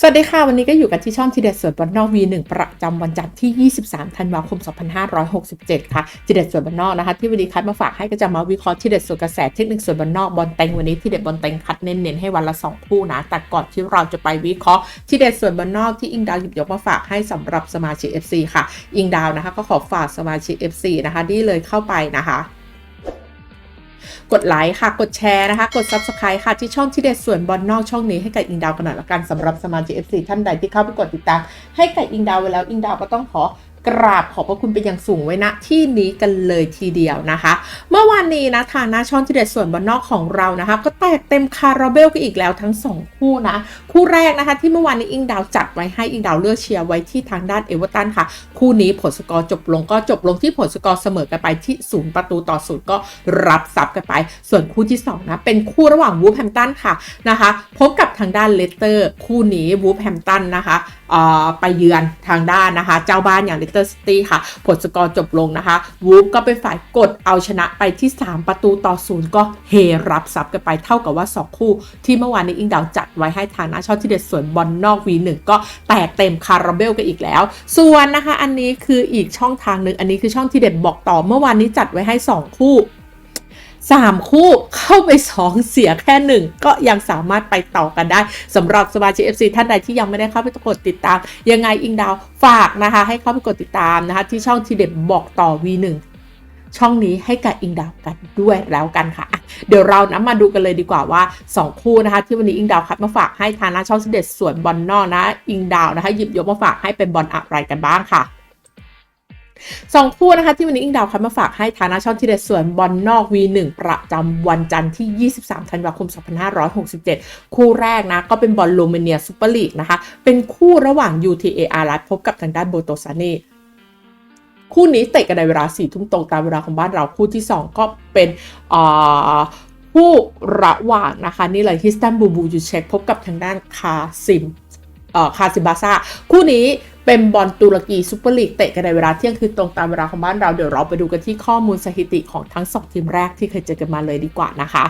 สวัสดีค่ะ วันนี้ก็อยู่กันที่ช่องทีเด็ดสวนบ้านนอก V1 ประจำวันจันทร์ที่ 23 ธันวาคม 2567 ค่ะทีเด็ดสวนบ้านนอกนะคะ ที่วันนี้คัดมาฝากให้ก็จะมาวิเคราะห์ทีเด็ดสวนกระแสเทคนิคสวนบ้านนอกบอลเต็งวันนี้ทีเด็ดบอลเต็งคัดเน้นๆให้วันละ 2 คู่นะ แต่ก่อนที่เราจะไปวิเคราะห์ทีเด็ดสวนบ้านนอกที่อิงดาวหยิบยกมาฝากให้สำหรับสมาชิก FC ค่ะ อิงดาวนะคะก็ขอฝากสมาชิก FC นะคะที่เลยเข้าไปนะคะ กดไลค์ค่ะ กดแชร์นะคะ กด Subscribe ค่ะ ที่ช่องที่เด็ดส่วนบอลนอกช่องนี้ให้กับอิงดาวกันหน่อยละกันสำหรับสมาชิก FC ท่านใดที่เข้าไปกดติดตามให้กับอิงดาวไว้แล้วอิงดาวก็ต้องขอ กราบขอบพระคุณเป็นอย่างสูงไว้ณที่นี้กันเลยทีเดียวนะคะ เมื่อวานนี้นะทางหน้าช่องที่เด็ดส่วนบอลนอกของเรานะคะ ก็แตกเต็มคาราเบลกันอีกแล้วทั้งสองคู่นะ คู่แรกนะคะ ที่เมื่อวานนี้อิงดาวจัดไว้ให้อิงดาวเลือกเชียร์ไว้ที่ทางด้านเอเวอร์ตันค่ะ คู่นี้ผลสกอร์จบลงก็จบลงที่ผลสกอร์เสมอกันไปที่ศูนย์ประตูต่อศูนย์ก็รับซับกันไป ส่วนคู่ที่สองนะเป็นคู่ระหว่างวูฟแฮมตันค่ะนะคะ พบกับทางด้านเลสเตอร์ คู่นี้วูฟแฮมตันนะคะ ไปเยือนทางด้านนะคะ เจ้าบ้านอย่างเลสเตอร์ซิตี้ค่ะ ผลสกอร์จบลงนะคะวูฟก็เป็นฝ่ายกดเอาชนะไปที่ 3 ประตูต่อศูนย์ก็เฮรับซับกันไปเท่ากับว่า 2 คู่ ที่เมื่อวานนี้อิงดาวจัดไว้ให้ทางหน้าช่องที่เด็ดส่วนบอลนอก V1 ก็แตกเต็มคาราเบลกันอีกแล้ว ส่วนนะคะ อันนี้คืออีกช่องทางหนึ่งอันนี้คือช่องที่เด็ดบอกต่อเมื่อวานนี้จัดไว้ให้ 2 คู่ สามคู่เข้าไป 2 เสียแค่ 1 ก็ยังสามารถไปต่อกันได้สำหรับสมาชิก FC ท่านใดที่ยังไม่ได้เข้าไปกดติดตาม ยังไงอิงดาวฝากนะคะ ให้เข้าไปกดติดตามนะคะ ที่ช่องทีเด็ดบอกต่อ V1 ช่องนี้ให้กับอิงดาวกันด้วยแล้วกันค่ะ เดี๋ยวเรานะมาดูกันเลยดีกว่าว่า 2 คู่นะคะ ที่วันนี้อิงดาวคัดมาฝากให้ทางหน้าช่องทีเด็ดส่วนบอลนอกนะ อิงดาวนะคะหยิบยกมาฝากให้เป็นบอลอะไรกันบ้างค่ะ สองคู่นะคะที่วันนี้อิงดาวคัดมาฝากให้ทาน้าช่องที่เด็ดส่วนบอลนอก V1 ประจำวันจันทร์ที่ 23 ธันวาคม 2567 คู่แรกนะ ก็เป็นบอลโรมาเนียซูเปอร์ลีกนะคะ เป็นคู่ระหว่าง UTA อารัสพบกับทางด้านโบโตซานีคู่นี้เตะกันในเวลา4ทุ่มตรงตามเวลาของบ้านเราคู่ที่ 2 ก็เป็นคู่ระหว่างนะคะ นี่เลยฮิสตันบูบูยูเช็คพบกับทางด้านคาซิม คาซิบาซาคู่นี้เป็นบอลตุรกีซูเปอร์ลีกเตะกันในเวลาเที่ยงคืนตรงตามเวลาของบ้านเราเดี๋ยวเราไปดูกันที่ข้อมูลสถิติของทั้งสองทีมแรกที่เคยเจอกันมาเลยดีกว่านะคะ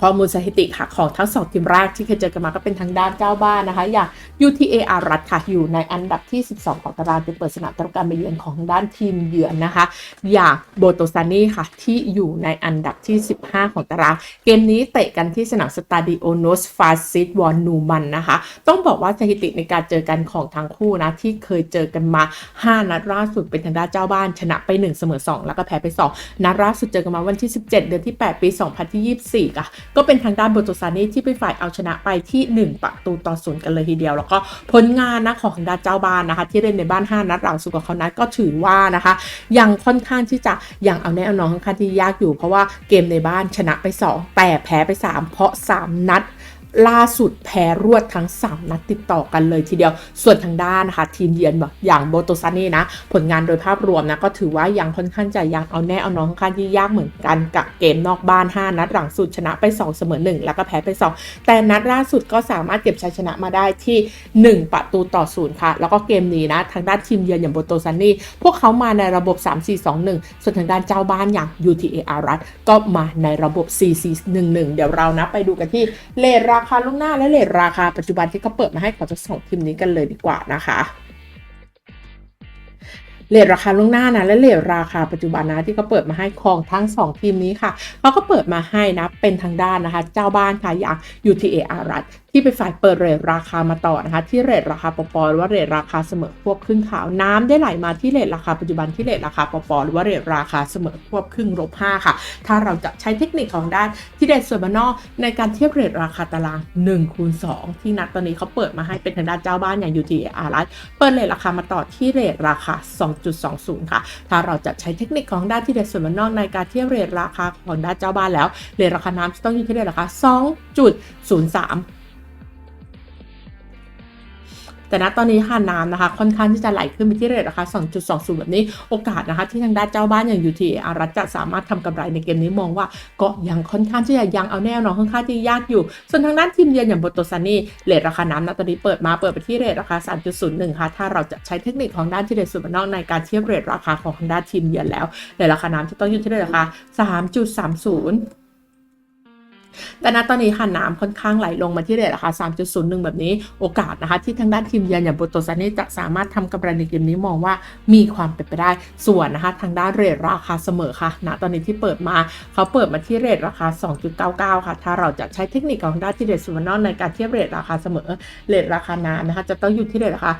ข้อมูลสถิติค่ะของทั้งสองทีมแรกที่เคยเจอกันมาก็เป็นทางด้านเจ้าบ้านนะคะ อย่าง UTA อารัฐค่ะอยู่ในอันดับที่ 12 ของตารางเป็นเปิดสนามต้อนรับการมาเยือนของทางด้านทีมเยือนนะคะ อย่างโบโตซานี่ค่ะที่อยู่ในอันดับที่ 15 ของตาราง เกมนี้เตะกันที่สนามสตาดิโอโนสฟาซิตวอนนูมันนะคะ ต้องบอกว่าสถิติในการเจอกันของทั้งคู่นะที่เคยเจอกันมา 5 นัดล่าสุดเป็นทางด้านเจ้าบ้าน ชนะไป 1 เสมอ 2 แล้วก็แพ้ไป 2 นัดล่าสุดเจอกันมาวันที่ 17 เดือนที่ 8 ปี 2024ค่ะก็เป็นทางด้านโบโตซานีที่เป็นฝ่ายเอาชนะไปที่ 1 ประตูต่อศูนย์กันเลยทีเดียว แล้วก็ผลงานนะของทางด้านเจ้าบ้านนะคะ ที่เล่นในบ้าน 5 นัดหลังสุดกับเขานัดก็ถือว่านะคะ ยังค่อนข้างที่จะยังเอาแน่เอานอนค่อนข้างที่ยากอยู่ เพราะว่าเกมในบ้านชนะไป 2 แต่แพ้ไป 3 เพราะ 3 นัด ล่าสุดแพ้รวดทั้ง 3 นัดติดต่อกันเลยทีเดียว ส่วนทางด้านนะคะทีมเยือนอย่างโบโตซานี่นะ ผลงานโดยภาพรวมนะก็ถือว่ายังค่อนข้างจะยังเอาแน่เอานอนค่อนข้างที่ยากเหมือนกันกับเกมนอกบ้าน 5 นัดหลังสุดชนะไป 2 เสมอ 1 แล้วก็แพ้ไป 2 แต่นัดล่าสุดก็สามารถเก็บชัยชนะมาได้ที่ 1 ประตูต่อศูนย์ค่ะ แล้วก็เกมนี้นะทางด้านทีมเยือนอย่างโบโตซานี่พวกเขามาในระบบ 3-4-2-1 ส่วนทางด้านเจ้าบ้านอย่าง UTA อารัฐก็มาในระบบ 4-4-1-1 เดี๋ยวเรานะไปดูกันที่เลราคาล่วงหน้าและเลทราคาปัจจุบันที่เขาเปิดมาให้ของทั้งสองทีมนี้กันเลยดีกว่านะคะเลทราคาล่วงหน้านะและเลทราคาปัจจุบันนะที่เขาเปิดมาให้ของทั้ง 2 ทีมนี้ค่ะเขาก็เปิดมาให้นะเป็นทางด้านนะคะ เจ้าบ้านค่ะอย่าง UTA อารัฐที่เป็นฝ่ายเปิดเรทราคามาต่อนะคะ ที่เรทราคาปปหรือว่าเรทราคาเสมอควบครึ่งขาวน้ำได้ไหลมาที่เรทราคาปัจจุบันที่เรทราคาปปหรือว่าเรทราคาเสมอควบครึ่งลบ5ค่ะ ถ้าเราจะใช้เทคนิคของด้านที่เด็ดส่วนบ้านนอกในการเทียบเรทราคาตาราง1คูณ2ที่นัดตอนนี้เขาเปิดมาให้เป็นทางด้านเจ้าบ้านอย่าง UTA อารัฐเปิดเรทราคามาต่อที่เรทราคา 2.20 ค่ะ ถ้าเราจะใช้เทคนิคของด้านที่เด็ดส่วนบ้านนอกในการเทียบเรทราคาของด้านเจ้าบ้านแล้วเรทราคาน้ำจะต้องอยู่ที่เรทราคา 2.03 แต่ณตอนนี้ค่ะน้ำนะคะ ค่อนข้างที่จะไหลขึ้นไปที่เรทราคา 2.20 แบบนี้โอกาสนะคะ ที่ทางด้านเจ้าบ้านอย่าง UTA อารัฐจะสามารถทำกำไรในเกมนี้มองว่าก็ยังค่อนข้างที่จะยังเอาแน่นอนค่อนข้างที่ยากอยู่ ส่วนทางด้านทีมเยือนอย่างโบโตซานี่เรทราคาน้ำณตอนนี้เปิดมาเปิดไปที่เรทราคา 3.01 ค่ะ ถ้าเราจะใช้เทคนิคของด้านที่เด็ดสุดนอกในการเทียบเรทราคาของทางด้านทีมเยือนแล้วเรทราคาน้ำจะต้องอยู่ที่เรทราคา 3.30 แต่ณตอนนี้ค่ะน้ำค่อนข้างไหลลงมาที่เรทราคา 3.01 แบบนี้โอกาสนะคะ ที่ทางด้านทีมเยือนอย่างโบโตซานี่จะสามารถทำกำไรในเกมนี้มองว่ามีความเป็นไปได้ส่วนนะคะ ทางด้านเรทราคาเสมอค่ะณตอนนี้ที่เปิดมาเขาเปิดมาที่เรทราคา 2.99 ค่ะ ถ้าเราจะใช้เทคนิคของด้านที่เดซูวานอนในการเทียบเรทราคาเสมอเรทราคาน้ำนะคะจะต้องอยู่ที่เรทราคา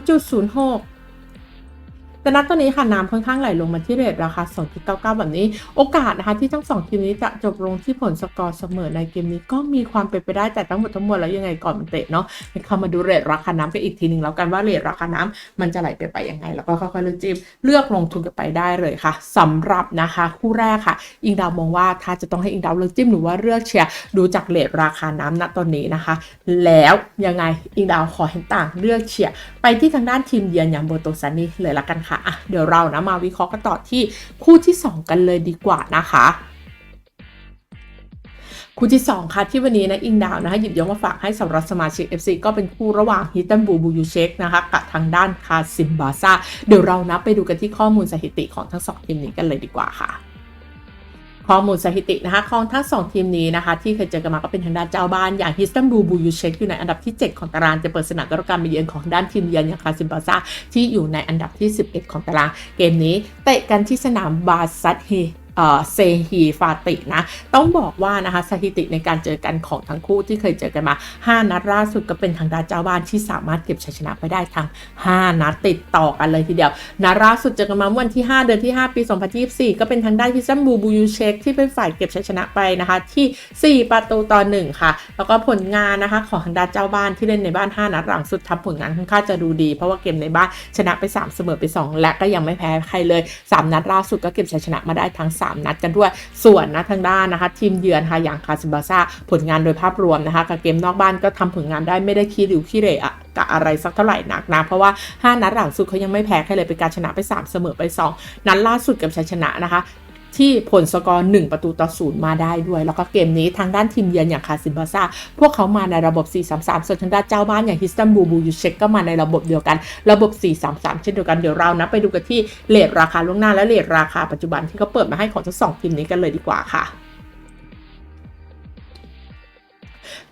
3.06 แต่ณตอนนี้ค่ะน้ำค่อนข้างไหลลงมาที่เรทราคา 2.99 แบบนี้ โอกาสนะคะที่ทั้งสองทีมนี้จะจบลงที่ผลสกอร์เสมอในเกมนี้ก็มีความเป็นไปได้แต่ทั้งหมดทั้งมวลแล้วยังไงก่อนมันเตะเนาะเข้ามาดูเรทราคาน้ำกันอีกทีหนึ่งแล้วกันว่าเรทราคาน้ำมันจะไหลไปไปยังไง แล้วก็ค่อยๆเลือกจิ้มเลือกลงทุนกันไปได้เลยค่ะสำหรับนะคะคู่แรกค่ะ อิงดาวมองว่าถ้าจะต้องให้อิงดาวเลือกจิ้มหรือว่าเลือกเชียร์ดูจากเรทราคาน้ำณตอนนี้นะคะ แล้วยังไงอิงดาวขอเห็นต่างเลือกเชียร์ไปที่ทางด้านทีมเยือนอย่างโบโตซานีเลยละกันค่ะอะเดี๋ยวเรานะมาวิเคราะห์กันต่อที่คู่ที่ 2 กันเลยดีกว่านะคะคู่ที่ 2 ค่ะที่วันนี้นะอิงดาวนะคะหยิบยกมาฝากให้สำหรับสมาชิก FC ก็เป็นคู่ระหว่างฮิตันบูบูยูเชคนะคะกับทางด้านคาซิมบาซาเดี๋ยวเรานะไปดูกันที่ข้อมูลสถิติของทั้งสองทีมนี้กันเลยดีกว่าค่ะ ข้อมูลสถิตินะคะของทั้งสองทีมนี้นะคะ ที่เคยเจอกันมาก็เป็นทางด้านเจ้าบ้าน อย่างฮิสตันบูบูยูเชคอยู่ในอันดับที่ 7 ของตารางจะเปิดสนามกับการมาเยือนของด้านทีมเยือนอย่างคาซิมบาซาที่อยู่ในอันดับที่ 11 ของตาราง เกมนี้เตะกันที่สนามบาซัตเฮ เซฮีฟาตินะต้องบอกว่านะคะสถิติในการเจอกันของทั้งคู่ที่เคยเจอกันมา 5 นัดล่าสุดก็เป็นทางด้านเจ้าบ้านที่สามารถเก็บชัยชนะไปได้ทั้ง 5 นัดติดต่อกันเลยทีเดียวนัดล่าสุดเจอกันมาวันที่ 5 เดือนที่ 5 ปี 2024 ก็เป็นทางด้านพิซัมบูบูยูเชคที่เป็นฝ่ายเก็บชัยชนะไปนะคะที่ 4 ประตูต่อ 1 ค่ะ แล้วก็ผลงานนะคะของทางด้านเจ้าบ้านที่เล่นในบ้าน 5 นัดหลังสุดทำผลงานค่อนข้างจะดูดี เพราะว่าเกมในบ้านชนะไป 3 เสมอไป 2 และก็ยังไม่แพ้ใครเลย 3 นัดล่าสุดก็เก็บชัยชนะมาได้ทั้ง3 นัดกันด้วย ส่วนนะทางด้านนะคะ ทีมเยือนค่ะอย่างคาซิบาซาผลงานโดยภาพรวมนะคะกับเกมนอกบ้านก็ทำผลงานได้ไม่ได้ขี้ริ้วขี้เหร่อะกับอะไรสักเท่าไหร่นักนะ เพราะว่า 5 นัดหลังสุดเขายังไม่แพ้ใครเลยเป็นการชนะไป 3 เสมอไป 2 นัดล่าสุดกับชัยชนะนะคะ ที่ผลสกอร์1ประตูต่อศูนย์มาได้ด้วย แล้วก็เกมนี้ทางด้านทีมเยือนอย่างคาซิมบาซาพวกเขามาในระบบ 4-3-3 ส่วนทางด้านเจ้าบ้านอย่างฮิสตันบูบูยูเช็กก็มาในระบบเดียวกัน ระบบ 4-3-3 เช่นเดียวกันเดี๋ยวเรานะไปดูกันที่เลทราคาล่วงหน้าและเลทราคาปัจจุบันที่เขาเปิดมาให้ของทั้งสองทีมนี้กันเลยดีกว่าค่ะ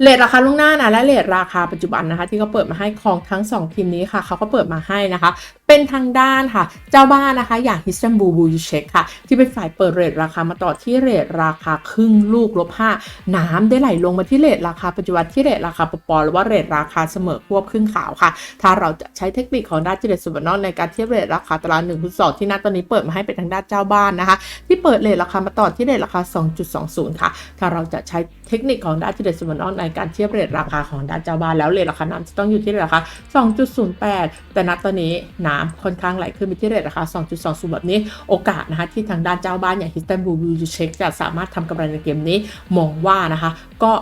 เลทราคาล่วงหน้านะและเลทราคาปัจจุบันนะคะ ที่เขาเปิดมาให้ของทั้ง 2 ทีมนี้ค่ะเขาก็เปิดมาให้นะคะ เป็นทางด้านค่ะ เจ้าบ้านนะคะ อย่างฮิสตันบูบูยูเชคค่ะ ที่เป็นฝ่ายเปิดเรทราคามาต่อที่เรทราคาครึ่งลูกลบ5น้ำได้ไหลลงมาที่เรทราคาปัจจุบันที่เรทราคาปปอหรือว่าเรทราคาเสมอควบครึ่งขาวค่ะ ถ้าเราจะใช้เทคนิคของด้านจิเดสุบนอนในการเทียบเรทราคาตาราง1คูณ2ที่นัดตอนนี้เปิดมาให้เป็นทางด้านเจ้าบ้านนะคะ ที่เปิดเรทราคามาต่อที่เรทราคา 2.20 ค่ะ ถ้าเราจะใช้เทคนิคของด้านจิเดสุบนอนในการเทียบเรทราคาของด้านเจ้าบ้านแล้วเรทราคาน้ำจะต้องอยู่ที่เรทราคา 2.08 แต่นัดตอนนี้น้ำค่อนข้างไหลขึ้นไปที่เรทราคา 2.20 แบบนี้ โอกาสนะคะที่ทางด้านเจ้าบ้านอย่างฮิสตันบูบูยูเชคจะสามารถทำกำไรในเกมนี้มองว่านะคะก็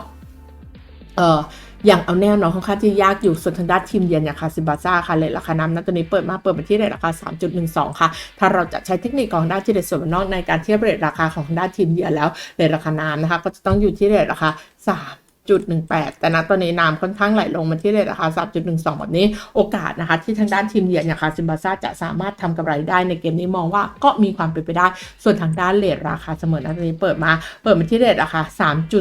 เอ่ออย่างเอาแน่นอนค่อนข้างที่ยากอยู่ส่วนทางด้านทีมเยือนอย่างคาซิบาซ่าค่ะเลยราคาน้ำนั้นตัวนี้เปิดมาเปิดมาที่เรทราคา 3.12 ค่ะ ถ้าเราจะใช้เทคนิคของด้านที่เดส่วนนอกในการเทียบเรทราคาของด้านทีมเยือนแล้วเรทราคาน้ำนะคะก็จะต้องอยู่ที่เรทราคา 3 3.18 แต่ณตอนนี้น้ำค่อนข้างไหลลงมาที่เรทราคา 3.12 แบบนี้ โอกาสนะคะ ที่ทางด้านทีมเยือนอย่างคาซิมบาซ่าจะสามารถทำกำไรได้ในเกมนี้มองว่าก็มีความเป็นไปได้ ส่วนทางด้านเรทราคาเสมอณตอนนี้เปิดมา เปิดมาที่เรทราคา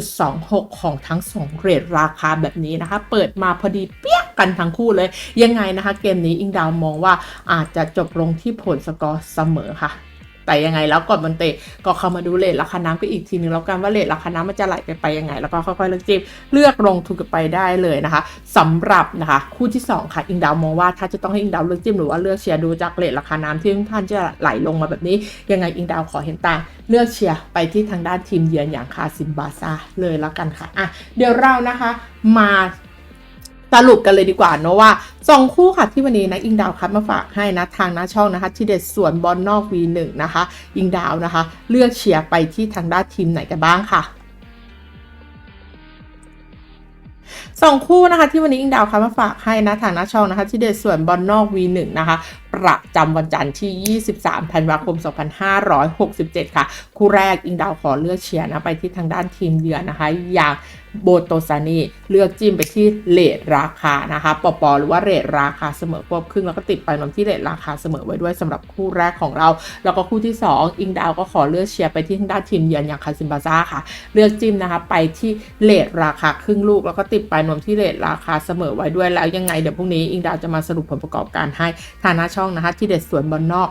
3.26 ของทั้ง 2 เรทราคาแบบนี้นะคะ เปิดมาพอดีเปี้ยกกันทั้งคู่เลย ยังไงนะคะ เกมนี้อิงดาวมองว่าอาจจะจบลงที่ผลสกอร์เสมอค่ะ แต่ยังไงแล้วก่อนมันเตะก็เข้ามาดูเลทราคาน้ำก็อีกทีนึงแล้วกันว่าเลทราคาน้ำมันจะไหลไปไปยังไง แล้วก็ค่อยๆเลือกจิ้มเลือกลงทุนกันไปได้เลยนะคะสำหรับนะคะคู่ที่ 2 ค่ะอิงดาวมองว่าถ้าจะต้องให้อิงดาวเลือกจิ้มหรือว่าเลือกเชียร์ดูจากเลทราคาน้ำที่ท่านจะไหลลงมาแบบนี้ ยังไงอิงดาวขอเห็นต่างเลือกเชียร์ไปที่ทางด้านทีมเยือนอย่างคาซิมบาซาเลยแล้วกันค่ะอะเดี๋ยวเรานะคะมา สรุปกันเลยดีกว่าเนอะว่าสองคู่ค่ะที่วันนี้นะอิงดาวคัดมาฝากให้นะทางหน้าช่องนะคะ ที่เด็ดส่วนบอลนอก V1 นะคะอิงดาวนะคะ เลือกเชียร์ไปที่ทางด้านทีมไหนกันบ้างค่ะสองคู่นะคะที่วันนี้อิงดาวคัดมาฝากให้นะทางหน้าช่องนะคะ ที่เด็ดส่วนบอลนอก V1 นะคะปประจำวันจันทร์ที่ 23ธันวาคม 2567 ค่ะ คู่แรกอิงดาวขอเลือกเชียร์นะไปที่ทางด้านทีมเยือนนะคะ อย่าง โบโตซานีเลือกจิ้มไปที่เลทราคานะคะปอปอหรือว่าเรทราคาเสมอควบครึ่งแล้วก็ติดไปนมที่เรทราคาเสมอไว้ด้วยสำหรับคู่แรกของเรา แล้วก็คู่ที่ 2 อิงดาวก็ขอเลือกเชียร์ไปที่ทางด้านทีมเยือนอย่างคาซิมบาซ่าค่ะ เลือกจิ้มนะคะไปที่เลทราคาครึ่งลูก แล้วก็ติดไปนมที่เลทราคาเสมอไว้ด้วยแล้วยังไงเดี๋ยวพรุ่งนี้อิงดาวจะมาสรุปผลประกอบการให้ทางหน้าช่องนะคะที่เด็ดสวนบอลนอก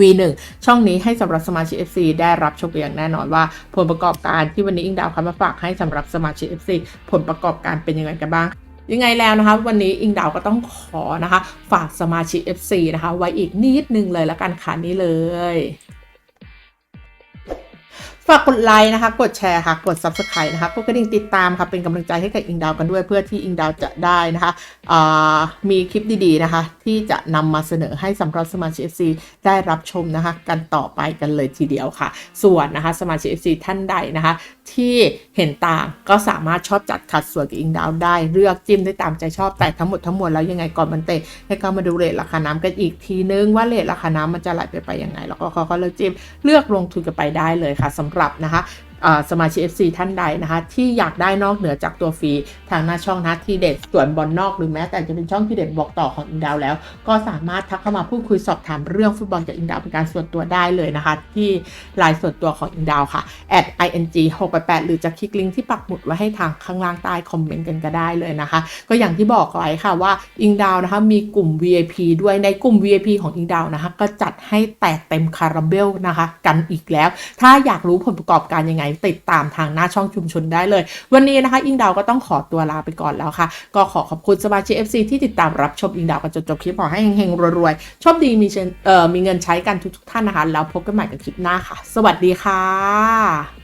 V1 ช่องนี้ให้สำหรับสมาชิก FC ได้รับชมอย่างแน่นอนว่า ผลประกอบการที่วันนี้อิงดาวคัมาฝากให้สำหรับสมาชิก FC ผลประกอบการเป็นยังไงกันบ้างยังไงแล้วนะคะวันนี้อิงดาวก็ต้องขอนะคะ ฝากสมาชิก FC นะคะ ไว้อีกนิดนึงเลยละกันค่ะนี้เลย ฝากกดไลค์นะคะ กดแชร์ค่ะ กด Subscribe นะคะ กดกระดิ่งติดตามค่ะ เป็นกำลังใจให้กับอิงดาวกันด้วยเพื่อที่อิงดาวจะได้นะคะมีคลิปดีๆนะคะ ที่จะนำมาเสนอให้สำหรับสมาชิก FC ได้รับชมนะคะ กันต่อไปกันเลยทีเดียวค่ะ ส่วนนะคะสมาชิก FC ท่านใดนะคะ ที่เห็นต่างก็สามารถชอบจัดขัดส่วนกับอิงดาวได้ เลือกจิ้มได้ตามใจชอบแต่ทั้งหมดทั้งมวลแล้วยังไงก่อนมันเตะให้เข้ามาดูเรทราคาน้ำกันอีกทีนึงว่าเรทราคาน้ำมันจะไหลไปไปยังไง แล้วก็เขาก็เลือกจิ้มเลือกลงทุนกันไปได้เลยค่ะสำรับนะคะ สมาชิก FC ท่านใดนะคะ ที่อยากได้นอกเหนือจากตัวฟรีทางหน้าช่องนะที่เด็ดส่วนบอลนอกหรือแม้แต่จะเป็นช่องที่เด็ดบอกต่อของอิงดาวแล้ว ก็สามารถทักเข้ามาพูดคุยสอบถามเรื่องฟุตบอลกับอิงดาวเป็นการส่วนตัวได้เลยนะคะ ที่ไลน์ส่วนตัวของอิงดาวค่ะ at ing 6 8หรือจะคลิกลิงก์ที่ปักหมุดไว้ให้ทางข้างล่างใต้คอมเมนต์กันก็ได้เลยนะคะ ก็อย่างที่บอกไว้ค่ะว่าอิงดาวนะคะมีกลุ่ม VIP ด้วยในกลุ่ม VIP ของอิงดาวนะคะ ก็จัดให้แตกเต็มคาราเบลนะคะ กันอีกแล้ว ถ้าอยากรู้ผลประกอบการยังไงติดตามทางหน้าช่องชุมชนได้เลย วันนี้นะคะ อิงดาวก็ต้องขอตัวลาไปก่อนแล้วค่ะ ก็ขอขอบคุณสมาชิก FC ที่ติดตามรับชมอิงดาวกันจนจบคลิปขอให้เฮงๆรวยๆชอบดีมีเชนเอ่อมีเงินใช้กันทุกๆท่านนะคะ แล้วพบกันใหม่กับคลิปหน้าค่ะ สวัสดีค่ะ